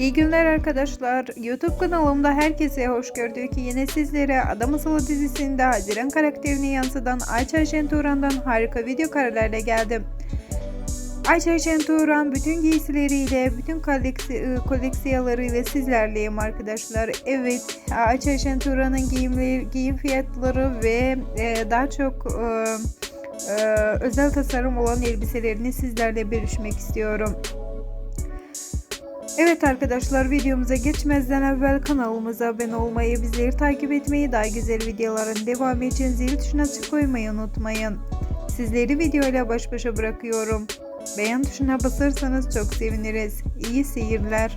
İyi günler arkadaşlar. YouTube kanalımda herkese hoş gördük. Yine sizlere Adam Asılı dizisinde Haziran karakterini yansıtan Ayça Şenturan'dan harika video karelerle geldim. Ayça Şenturan bütün giysileriyle, bütün koleksi- ıı, koleksiyalarıyla sizlerleyim arkadaşlar. Evet, Ayça Şenturan'ın giyim fiyatları ve e, daha çok e, e, özel tasarım olan elbiselerini sizlerle bölüşmek istiyorum. Evet arkadaşlar videomuza geçmezden evvel kanalımıza abone olmayı, bizleri takip etmeyi, daha güzel videoların devamı için zil tuşuna tık koymayı unutmayın. Sizleri videoyla baş başa bırakıyorum. Beğen tuşuna basarsanız çok seviniriz. İyi seyirler.